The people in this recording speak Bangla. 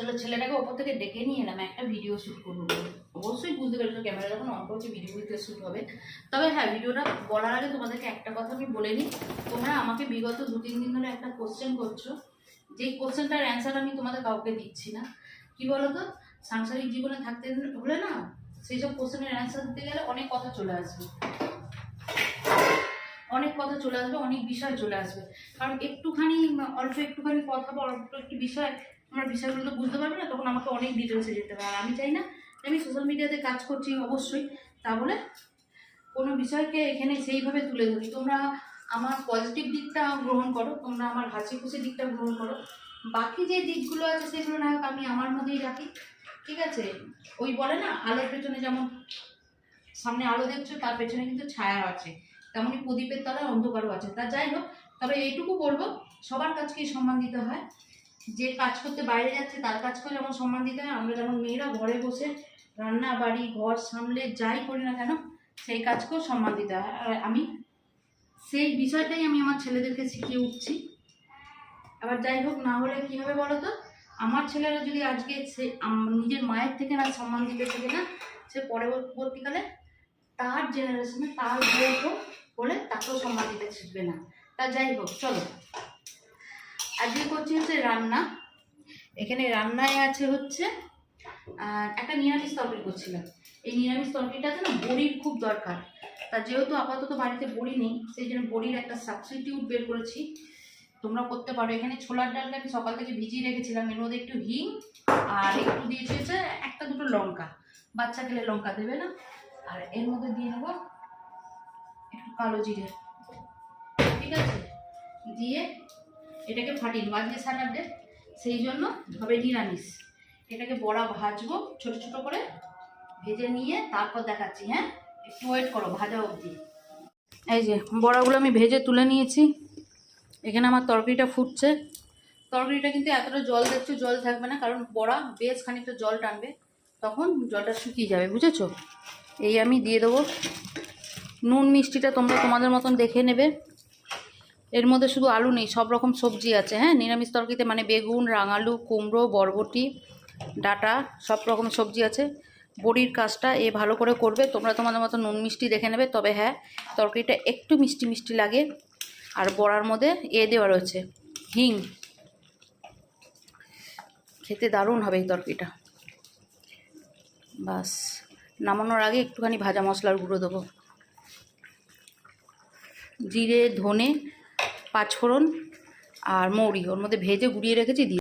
চলো ছেলেটাকে ওপর থেকে ডেকে নিয়ে এলাম, একটা ভিডিও শ্যুট করব। অবশ্যই বুঝতে পেরেছ ক্যামেরা যখন অন করছে ভিডিও ভিডিও শ্যুট হবে। তবে হ্যাঁ ভিডিওটা বলার আগে তোমাদেরকে একটা কথা আমি বলে নিই। তোমরা আমাকে বিগত দু, তিন দিন ধরে একটা কোশ্চেন করছ। যেই কোশ্চেনটার অ্যান্সার আমি তোমাদের কাউকে দিচ্ছি না। কি বলো তো সাংসারিক জীবনে থাকতে হলে না? সেই সব কোশ্চেনের অ্যান্সার দিতে গেলে অনেক কথা চলে আসবে। অনেক কথা চলে আসবে, অনেক বিষয় চলে আসবে। কারণ একটুখানি, অল্প একটুখানি কথা বা অল্প একটু বিষয় আমার বিষয়গুলো তো বুঝতে পারবে না, তখন আমাকে অনেক ডিটেলসে যেতে হবে। আর আমি চাই না আমি সোশ্যাল মিডিয়াতে কাজ করছি, অবশ্যই। তা বলে কোনো বিষয়কে এখানে সেইভাবে তুলে ধরি। তোমরা আমার পজিটিভ দিকটা গ্রহণ করো, তোমরা আমার হাসি খুশি দিকটা গ্রহণ করো। বাকি যে দিকগুলো আছে সেগুলো না আমি আমার মধ্যেই রাখি, ঠিক আছে? ওই বলে না, আলোর পেছনে যেমন সামনে আলো দেখছ, তার পেছনে কিন্তু ছায়া আছে। তেমনই প্রদীপের তলায় অন্ধকারও আছে। তা যাই হোক, তবে এইটুকু বলব সবার কাজকেই সম্মান দিতে হয়। যে কাজ করতে বাইরে যাচ্ছে তার কাজকেও যেমন সম্মান দিতে হয়, আমরা যেমন মেয়েরা ঘরে বসে রান্না, বাড়ি, ঘর সামলে যাই করি না কেন, সেই কাজকেও সম্মান দিতে হয়। আর আমি সেই বিষয়টাই আমি আমার ছেলেদেরকে শিখিয়ে উঠছি। আবার যাই হোক, না হলে কী হবে বলো তো আমার ছেলেরা যদি আজকে সে নিজের মায়ের থেকে না সম্মান দিতে শেখে না, সে পরবর্তীকালে তার জেনারেশনে তার বলে তাকেও সম্মান দিতে শিখবে না। তা যাই হোক, চলো। আজকে করছি হচ্ছে রান্না। এখানে রান্নায় আছে হচ্ছে একটা নিরামিষ তরকারি করছিলাম। এই নিরামিষ তরকারিটাতে না বড়ির খুব দরকার। তা যেহেতু আপাতত বাড়িতে বড়ি নেই, সেই জন্য বড়ির একটা সাবস্টিটিউট বের করেছি। তোমরা করতে পারো। এখানে ছোলার ডালটা আমি সকাল থেকে ভিজিয়ে রেখেছিলাম। এর মধ্যে একটু হিং আর একটু দিয়েছি হচ্ছে একটা দুটো লঙ্কা। বাচ্চা খেলে লঙ্কা দেবে না? আর এর মধ্যে দিয়ে নেব একটু কালো জিরে। ঠিক আছে? দিয়ে এটাকে ফাটিয়ে নেব। আজকে স্যাটারডে সেই জন্য হবে নিরামিষ। এটাকে বড়া ভাজবো, ছোট ছোট করে ভেজে নিয়ে তারপর দেখাচ্ছি হ্যাঁ? একটু ওয়েট করো, ভাজা অবধি। এই যে, বড়াগুলো আমি ভেজে তুলে নিয়েছি। এখানে আমার তরকারিটা ফুটছে। তরকারিটা কিন্তু এতটা জল দেখছ, জল থাকবে না, কারণ বড়া বেশ খানিকটা জল টানবে, তখন জলটা শুকিয়ে যাবে, বুঝেছ? এই আমি দিয়ে দেবো। নুন মিষ্টিটা তোমরা তোমাদের মতন দেখে নেবে। এর মধ্যে শুধু আলু নেই, সব রকম সবজি আছে হ্যাঁ? নিরামিষ তরকারিতে মানে বেগুন, রাঙালু, কুমড়ো, বরবটি, ডাটা, সব রকম সবজি আছে। বড়ির কাজটা এ ভালো করে করবে। তোমরা তোমাদের মতো নুন মিষ্টি দেখে নেবে। তবে হ্যাঁ তরকারিটা একটু মিষ্টি মিষ্টি লাগে। আর বড়ার মধ্যে এ দেওয়া রয়েছে, হিং। খেতে দারুণ হবে এই তরকারিটা। বাস, নামানোর আগে একটুখানি ভাজা মশলার গুঁড়ো দেবো। জিরে, ধনে পাঁচফোড়ন আর মৌরি ওর মধ্যে ভেজে গুঁড়িয়ে রেখেছি দিয়ে